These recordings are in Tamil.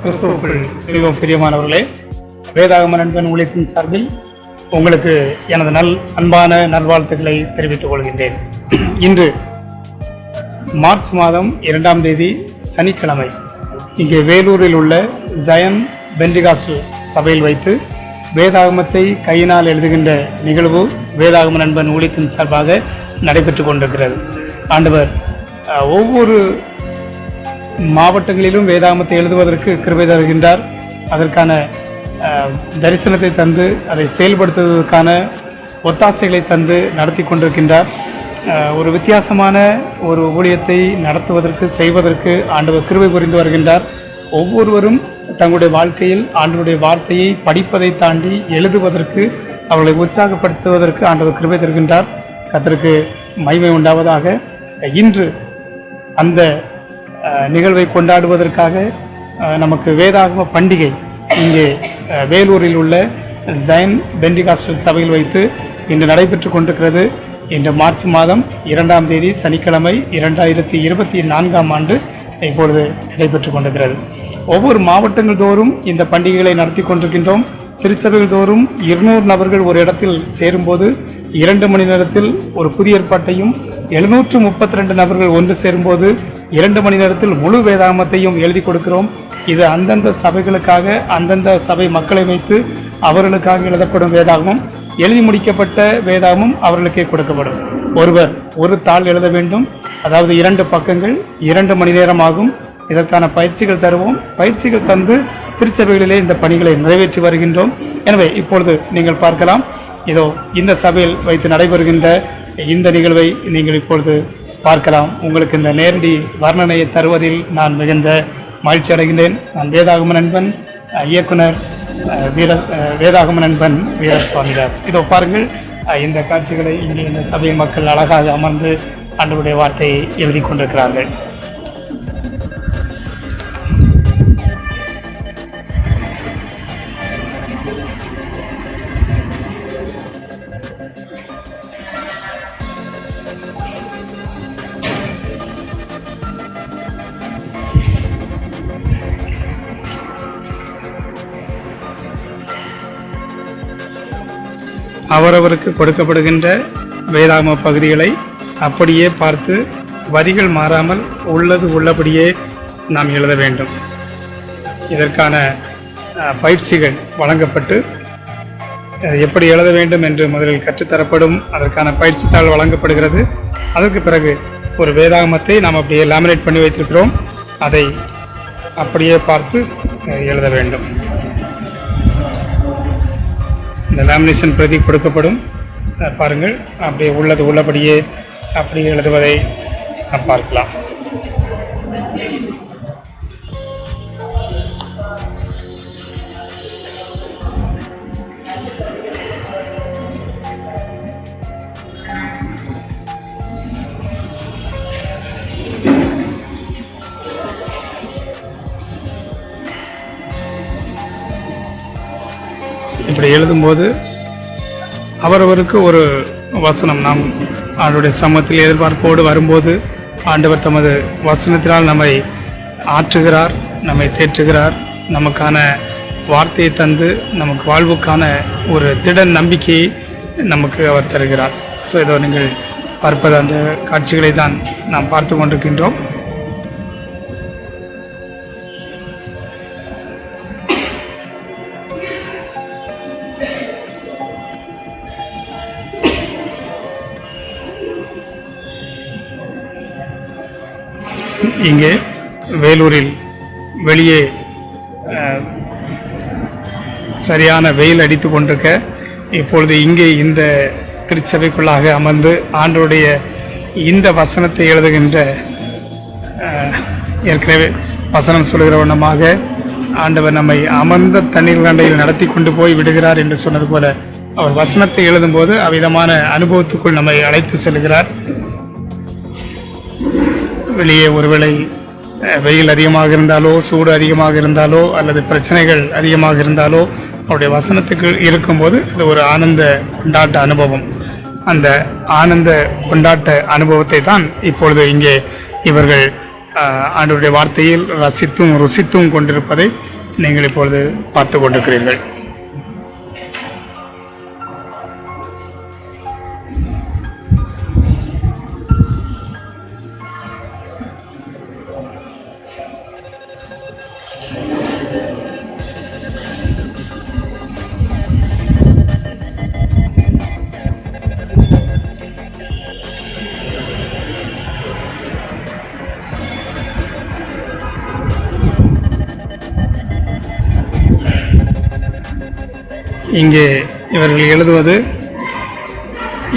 கிறிஸ்துவுக்குள் மிகவும் பிரியமானவர்களே வேதாகம நண்பன் ஊழியத்தின் சார்பில் உங்களுக்கு எனது நல் அன்பான நல்வாழ்த்துக்களை தெரிவித்துக் கொள்கின்றேன். இன்று மார்ச் மாதம் இரண்டாம் தேதி சனிக்கிழமை இங்கே வேலூரில் உள்ள ஜயன் பெண்டிகாசு சபையில் வைத்து வேதாகமத்தை கையினால் எழுதுகின்ற நிகழ்வு வேதாகம நண்பன் ஊழியத்தின் சார்பாக நடைபெற்றுக் கொண்டிருக்கிறது. ஆண்டவர் ஒவ்வொரு மாவட்டங்களிலும் வேதாகமத்தை எழுதுவதற்கு கிருபை தருகின்றார். அதற்கான தரிசனத்தை தந்து அதை செயல்படுத்துவதற்கான ஒத்தாசைகளை தந்து நடத்தி கொண்டிருக்கின்றார். ஒரு வித்தியாசமான ஒரு ஊழியத்தை நடத்துவதற்கு செய்வதற்கு ஆண்டவர் கிருபை புரிந்து வருகின்றார். ஒவ்வொருவரும் தங்களுடைய வாழ்க்கையில் ஆண்டவருடைய வார்த்தையை படிப்பதை தாண்டி எழுதுவதற்கு அவர்களை உற்சாகப்படுத்துவதற்கு ஆண்டவர் கிருபை தருகின்றார். கர்த்தருக்கு மகிமை உண்டாவதாக. இன்று அந்த நிகழ்வை கொண்டாடுவதற்காக நமக்கு வேதாகம பண்டிகை இங்கே வேலூரில் உள்ள ஜைன் பெண்டிகாஸ்டல் சபையில் வைத்து இன்று நடைபெற்று கொண்டிருக்கிறது. இன்று மார்ச் மாதம் இரண்டாம் தேதி சனிக்கிழமை இரண்டாயிரத்தி இருபத்தி நான்காம் ஆண்டு இப்பொழுது நடைபெற்று கொண்டிருக்கிறது. ஒவ்வொரு மாவட்டங்கள் தோறும் இந்த பண்டிகைகளை நடத்தி கொண்டிருக்கின்றோம். திருச்சபைகள் தோறும் இருநூறு நபர்கள் ஒரு இடத்தில் சேரும்போது இரண்டு மணி நேரத்தில் ஒரு புதிய ஏற்பாட்டையும் எழுநூற்று முப்பத்தி ரெண்டு நபர்கள் ஒன்று சேரும்போது இரண்டு மணி நேரத்தில் முழு வேதாமத்தையும் எழுதி கொடுக்கிறோம். இது அந்தந்த சபைகளுக்காக அந்தந்த சபை மக்களை வைத்து அவர்களுக்காக எழுதப்படும் வேதாகமம். எழுதி முடிக்கப்பட்ட வேதாமும் அவர்களுக்கே கொடுக்கப்படும். ஒருவர் ஒரு தாள் எழுத வேண்டும். அதாவது இரண்டு பக்கங்கள் இரண்டு மணி நேரம் ஆகும் இதற்கான பயிற்சிகள் தருவோம். பயிற்சிகள் தந்து திருச்சபைகளிலே இந்த பணிகளை நிறைவேற்றி வருகின்றோம். எனவே இப்பொழுது நீங்கள் பார்க்கலாம். இதோ இந்த சபையில் வைத்து நடைபெறுகின்ற இந்த நிகழ்வை நீங்கள் இப்பொழுது பார்க்கலாம். உங்களுக்கு இந்த நேரடி வர்ணனையை தருவதில் நான் மிகுந்த மகிழ்ச்சி அடைகின்றேன் நான் வேதாகம நண்பன் இயக்குனர் வீர வேதாகம நண்பன் வீர சுவாமிதாஸ் இதோ பாருங்கள் இந்த காட்சிகளை இங்கே இந்த சபை மக்கள் அழகாக அமர்ந்து ஆண்டவருடைய வார்த்தையை எழுதி கொண்டிருக்கிறார்கள். அவரவருக்கு கொடுக்கப்படுகின்ற வேதாகம பகுதிகளை அப்படியே பார்த்து வரிகள் மாறாமல் உள்ளது உள்ளபடியே நாம் எழுத வேண்டும். இதற்கான பயிற்சிகள் வழங்கப்பட்டு எப்படி எழுத வேண்டும் என்று முதலில் கற்றுத்தரப்படும் அதற்கான பயிற்சி தாள் வழங்கப்படுகிறது. அதற்கு பிறகு ஒரு வேதாகமத்தை நாம் அப்படியே லேமினேட் பண்ணி வைத்திருக்கிறோம். அதை அப்படியே பார்த்து எழுத வேண்டும். இந்த லேமினேஷன் பிரதி கொடுக்கப்படும். பாருங்கள். அப்படியே உள்ளது உள்ளபடியே அப்படி எழுதுவதை நாம் பார்க்கலாம். இப்படி எழுதும்போது அவரவருக்கு ஒரு வசனம். நாம் அவருடைய சமத்தில் எதிர்பார்ப்போடு வரும்போது ஆண்டவர் தமது வசனத்தினால் நம்மை ஆற்றுகிறார் நம்மை தேற்றுகிறார். நமக்கான வார்த்தையை தந்து நமக்கு வாழ்வுக்கான ஒரு திட நம்பிக்கையை நமக்கு அவர் தருகிறார். ஸோ இதோ நீங்கள் பார்ப்பது அந்த காட்சிகளை தான் நாம் பார்த்து கொண்டிருக்கின்றோம். இங்கே வேலூரில் வெளியே சரியான வெயில் அடித்து கொண்டிருக்க இப்பொழுது இங்கே இந்த திருச்சபைக்குள்ளாக அமர்ந்து ஆண்டோடைய இந்த வசனத்தை எழுதுகின்ற ஏற்கனவே வசனம் சொல்கிற வண்ணமாக ஆண்டவர் நம்மை அமர்ந்த தண்ணீர் கண்டையில் நடத்தி கொண்டு போய் விடுகிறார் என்று சொன்னது போல அவர் வசனத்தை எழுதும்போது அவ்விதமான அனுபவத்துக்குள் நம்மை அழைத்து செல்கிறார். வெளியே ஒருவேளை வெயில் அதிகமாக இருந்தாலோ சூடு அதிகமாக இருந்தாலோ அல்லது பிரச்சனைகள் அதிகமாக இருந்தாலோ அவருடைய வசனத்துக்கு இருக்கும்போது அது ஒரு ஆனந்த கொண்டாட்ட அனுபவம். அந்த ஆனந்த கொண்டாட்ட அனுபவத்தை தான் இப்பொழுது இங்கே இவர்கள் ஆண்டவருடைய வார்த்தையில் ரசித்தும் ருசித்தும் கொண்டிருப்பதை நீங்கள் இப்பொழுது பார்த்து கொண்டிருக்கிறீர்கள். இங்கே இவர்கள் எழுதுவது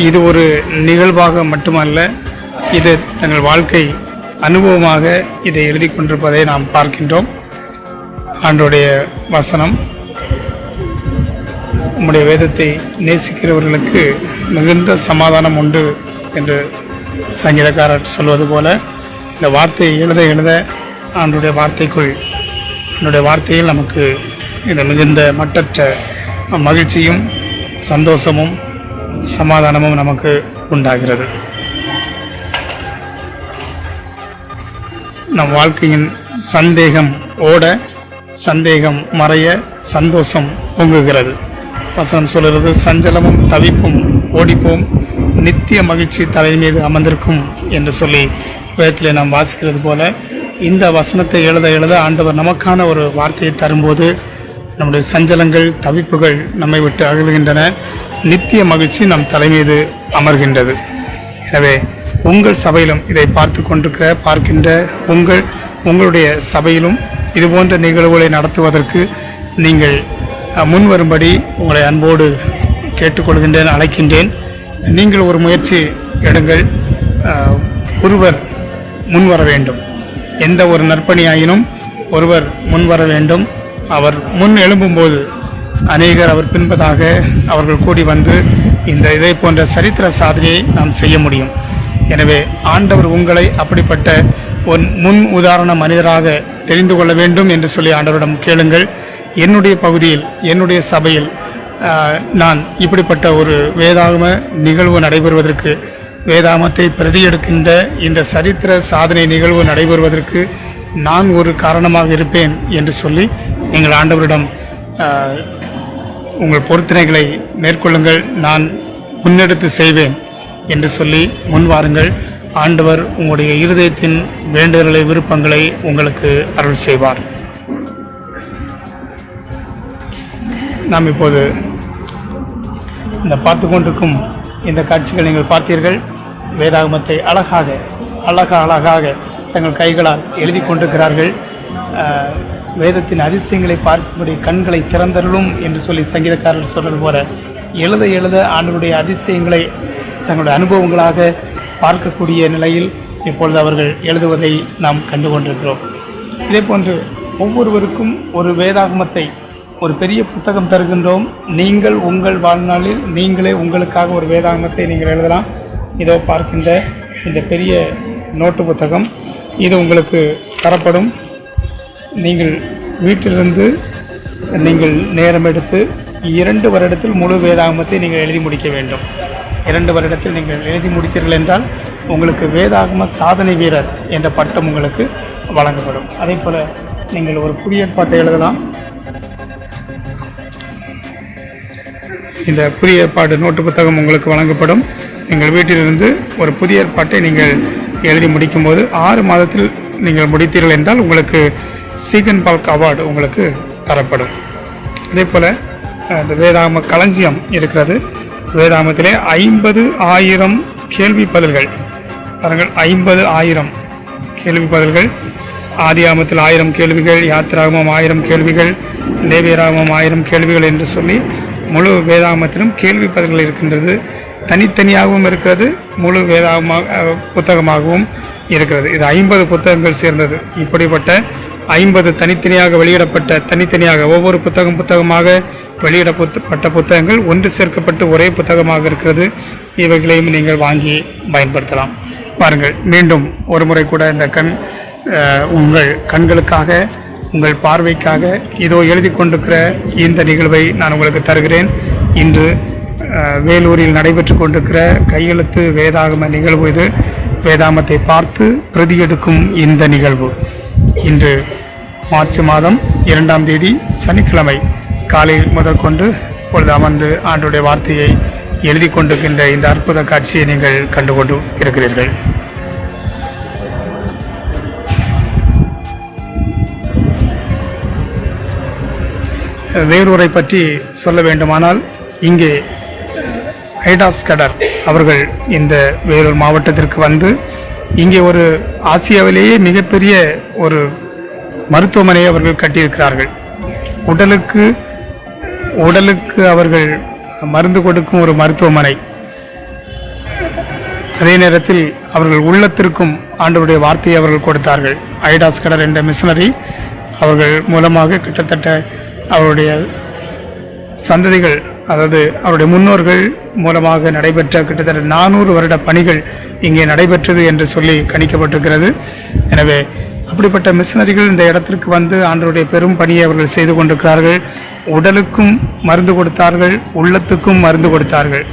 இது ஒரு நிகழ்வாக மட்டுமல்ல இது தங்கள் வாழ்க்கை அனுபவமாக இதை எழுதி கொண்டிருப்பதை நாம் பார்க்கின்றோம். ஆண்டோடைய வசனம் உம்முடைய வேதத்தை நேசிக்கிறவர்களுக்கு மிகுந்த சமாதானம் உண்டு என்று சங்கீதக்காரர் சொல்வது போல இந்த வார்த்தையை எழுத எழுத ஆண்டுடைய வார்த்தைக்குள் என்னுடைய வார்த்தையில் நமக்கு இந்த மிகுந்த மட்டற்ற மகிழ்ச்சியும் சந்தோஷமும் சமாதானமும் நமக்கு உண்டாகிறது. நம் வாழ்க்கையின் சந்தேகம் ஓட சந்தேகம் மறைய சந்தோஷம் பொங்குகிறது வசனம் சொல்கிறது சஞ்சலமும் தவிப்பும் ஓடிப்போம். நித்திய மகிழ்ச்சி தலை மீது அமர்ந்திருக்கும் என்று சொல்லி வேதத்தில் நாம் வாசிக்கிறது போல இந்த வசனத்தை எழுத எழுத ஆண்டவர் நமக்கான ஒரு வார்த்தையை தரும்போது நம்முடைய சஞ்சலங்கள் தவிப்புகள் நம்மை விட்டு அகழுகின்றன நித்திய மகிழ்ச்சி நம் தலைமீது அமர்கின்றது. எனவே உங்கள் சபையிலும் இதை பார்த்து கொண்டிருக்கிற பார்க்கின்ற உங்கள் உங்களுடைய சபையிலும் இதுபோன்ற நிகழ்வுகளை நடத்துவதற்கு நீங்கள் முன் வரும்படி உங்களை அன்போடு கேட்டுக்கொள்கின்றேன் அழைக்கின்றேன். நீங்கள் ஒரு முயற்சி எடுங்கள். ஒருவர் முன்வர வேண்டும். எந்த ஒரு நற்பணியாயினும் ஒருவர் முன் வர வேண்டும். அவர் முன் எழும்பும்போது அநேகர் அவர் பின்பதாக அவர்கள் கூடி வந்து இந்த இதை போன்ற சரித்திர சாதனையை நாம் செய்ய முடியும். எனவே ஆண்டவர் உங்களை அப்படிப்பட்ட ஒரு முன் உதாரண மனிதராக தெரிந்து கொள்ள வேண்டும் என்று சொல்லி ஆண்டவரிடம் கேளுங்கள். என்னுடைய பகுதியில் என்னுடைய சபையில் நான் இப்படிப்பட்ட ஒரு வேதாகம நிகழ்வு நடைபெறுவதற்கு வேதாமத்தை பிரதி எடுக்கின்ற இந்த சரித்திர சாதனை நிகழ்வு நடைபெறுவதற்கு நான் ஒரு காரணமாக இருப்பேன் என்று சொல்லி நீங்கள் ஆண்டவரிடம் உங்கள் பொருத்தனைகளை மேற்கொள்ளுங்கள். நான் முன்னெடுத்து செய்வேன் என்று சொல்லி முன்வாருங்கள் ஆண்டவர் உங்களுடைய இருதயத்தின் வேண்டுதல்களை விருப்பங்களை உங்களுக்கு அருள் செய்வார். நாம் இப்போது இந்த பார்த்து கொண்டிருக்கும் இந்த காட்சிகள் நீங்கள் பார்த்தீர்கள். வேதாகமத்தை அழகாக அழகா அழகாக தங்கள் கைகளால் எழுதி கொண்டிருக்கிறார்கள். வேதத்தின் அதிசயங்களை பார்க்கும்படி கண்களை திறந்தருளும் என்று சொல்லி சங்கீதக்காரர் சொன்னது போல எழுத எழுத ஆண்டவருடைய அதிசயங்களை தங்களுடைய அனுபவங்களாக பார்க்கக்கூடிய நிலையில் இப்பொழுது அவர்கள் எழுதுவதை நாம் கண்டு கொண்டிருக்கிறோம் இதே போன்று ஒவ்வொருவருக்கும் ஒரு வேதாகமத்தை ஒரு பெரிய புத்தகம் தருகின்றோம். நீங்கள் உங்கள் வாழ்நாளில் நீங்களே உங்களுக்காக ஒரு வேதாகமத்தை நீங்கள் எழுதலாம். இதோ பார்க்கின்ற இந்த பெரிய நோட்டு புத்தகம். இது உங்களுக்கு தரப்படும். நீங்கள் வீட்டிலிருந்து நீங்கள் நேரம் எடுத்து இரண்டு வருடத்தில் முழு வேதாகமத்தை நீங்கள் எழுதி முடிக்க வேண்டும். இரண்டு வருடத்தில் நீங்கள் எழுதி முடித்தீர்கள் என்றால் உங்களுக்கு வேதாகம சாதனை வீரர் என்ற பட்டம் உங்களுக்கு வழங்கப்படும். அதே போல் நீங்கள் ஒரு புதிய ஏற்பாட்டை எழுதலாம். இந்த புதிய ஏற்பாடு நோட்டு புத்தகம் உங்களுக்கு வழங்கப்படும். நீங்கள் வீட்டிலிருந்து ஒரு புதிய ஏற்பாட்டை நீங்கள் எழுதி முடிக்கும்போது ஆறு மாதத்தில் நீங்கள் முடித்தீர்கள் என்றால் உங்களுக்கு சீகன் பால்க் அவார்டு உங்களுக்கு தரப்படும். அதே போல் இந்த வேதாம களஞ்சியம் இருக்கிறது. வேதாமத்திலே ஐம்பது ஆயிரம் கேள்வி பதில்கள். பாருங்கள் ஐம்பது ஆயிரம் கேள்வி பதில்கள். ஆதியாமத்தில் ஆயிரம் கேள்விகள் யாத்திராகமம் ஆயிரம் கேள்விகள் லேவியராகமம் ஆயிரம் கேள்விகள் என்று சொல்லி முழு வேதாமத்திலும் கேள்வி பதில்கள் இருக்கின்றது. தனித்தனியாகவும் இருக்கிறது முழு வேதாகமாக புத்தகமாகவும் இருக்கிறது. இது ஐம்பது புத்தகங்கள் சேர்ந்தது. இப்படிப்பட்ட ஐம்பது தனித்தனியாக வெளியிடப்பட்ட தனித்தனியாக ஒவ்வொரு புத்தகம் புத்தகமாக வெளியிடப்பட்ட புத்தகங்கள் ஒன்று சேர்க்கப்பட்டு ஒரே புத்தகமாக இருக்கிறது. இவைகளையும் நீங்கள் வாங்கி பயன்படுத்தலாம். பாருங்கள் மீண்டும் ஒரு முறை கூட இந்த கண் உங்கள் கண்களுக்காக உங்கள் பார்வைக்காக இதோ எழுதி கொண்டிருக்கிற இந்த நிகழ்வை நான் உங்களுக்கு தருகிறேன். இன்று வேலூரில் நடைபெற்று கொண்டிருக்கிற கையெழுத்து வேதாகம நிகழ்வு இது. வேதாமத்தை பார்த்து பிரதி எடுக்கும் இந்த நிகழ்வு. இன்று மார்ச் மாதம் இரண்டாம் தேதி சனிக்கிழமை காலையில் முதற்கொண்டு இப்பொழுது அமர்ந்து ஆண்டுடைய வார்த்தையை எழுதி கொண்டிருக்கின்ற இந்த அற்புத காட்சியை நீங்கள் கண்டுகொண்டு இருக்கிறீர்கள். வேறொரை பற்றி சொல்ல வேண்டுமானால் இங்கே ஐடாஸ் கடர் அவர்கள் இந்த வேலூர் மாவட்டத்திற்கு வந்து இங்கே ஒரு ஆசியாவிலேயே மிகப்பெரிய ஒரு மருத்துவமனையை அவர்கள் கட்டியிருக்கிறார்கள். உடலுக்கு உடலுக்கு அவர்கள் மருந்து கொடுக்கும் ஒரு மருத்துவமனை. அதே நேரத்தில் அவர்கள் உள்ளத்திற்கும் ஆண்டவருடைய வார்த்தையை அவர்கள் கொடுத்தார்கள். ஐடாஸ் கடர் என்ற மிஷனரி அவர்கள் மூலமாக கிட்டத்தட்ட அவருடைய சந்ததிகள் அதாவது அவருடைய முன்னோர்கள் மூலமாக நடைபெற்ற கிட்டத்தட்ட நானூறு வருட பணிகள் இங்கே நடைபெற்றது என்று சொல்லி கணிக்கப்பட்டிருக்கிறது. எனவே அப்படிப்பட்ட மிஷினரிகள் இந்த இடத்திற்கு வந்து ஆண்டருடைய பெரும் பணியை அவர்கள் செய்து கொண்டிருக்கிறார்கள். உடலுக்கும் மருந்து கொடுத்தார்கள் உள்ளத்துக்கும் மருந்து கொடுத்தார்கள்.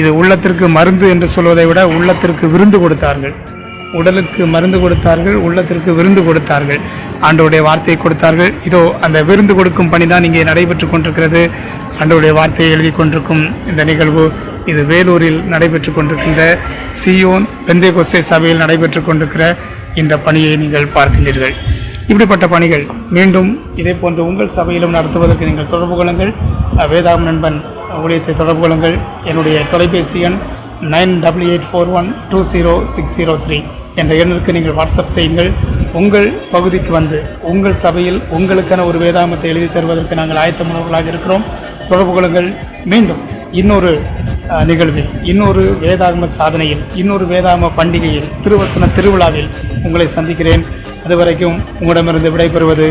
இது உள்ளத்திற்கு மருந்து என்று சொல்வதை விட உள்ளத்திற்கு விருந்து கொடுத்தார்கள். உடலுக்கு மருந்து கொடுத்தார்கள் உள்ளத்திற்கு விருந்து கொடுத்தார்கள். ஆண்டோடைய வார்த்தையை கொடுத்தார்கள். இதோ அந்த விருந்து கொடுக்கும் பணி தான் இங்கே நடைபெற்று கொண்டிருக்கிறது. ஆண்டோடைய வார்த்தையை எழுதி கொண்டிருக்கும் இந்த நிகழ்வு இது வேலூரில் நடைபெற்று கொண்டிருக்கின்ற சியோன் பெந்தேகொஸ்தே சபையில் நடைபெற்று கொண்டிருக்கிற இந்த பணியை நீங்கள் பார்க்கின்றீர்கள். இப்படிப்பட்ட பணிகள் மீண்டும் இதே போன்று உங்கள் சபையிலும் நடத்துவதற்கு நீங்கள் தொடர்பு கொள்ளுங்கள். வேதாம் நண்பன் ஊழியத்தை தொடர்பு கொள்ளுங்கள். என்னுடைய தொலைபேசி எண் nine double eight four one two zero six zero three. என்ற எண்ணிற்கு நீங்கள் வாட்ஸ்அப் செய்யுங்கள். உங்கள் பகுதிக்கு வந்து உங்கள் சபையில் உங்களுக்கான ஒரு வேதாமத்தை எழுதி தருவதற்கு நாங்கள் ஆயத்தமானவர்களாக இருக்கிறோம். தொடர்பு கொள்ளுங்கள். மீண்டும் இன்னொரு நிகழ்வில் இன்னொரு வேதாகம சாதனையில் இன்னொரு வேதாகம பண்டிகையில் திருவசன திருவிழாவில் உங்களை சந்திக்கிறேன். அதுவரைக்கும் உங்களிடமிருந்து விடைபெறுவது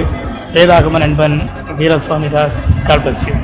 வேதாகம நண்பன் வீரசுவாமிதாஸ். கால்பஸ்யூ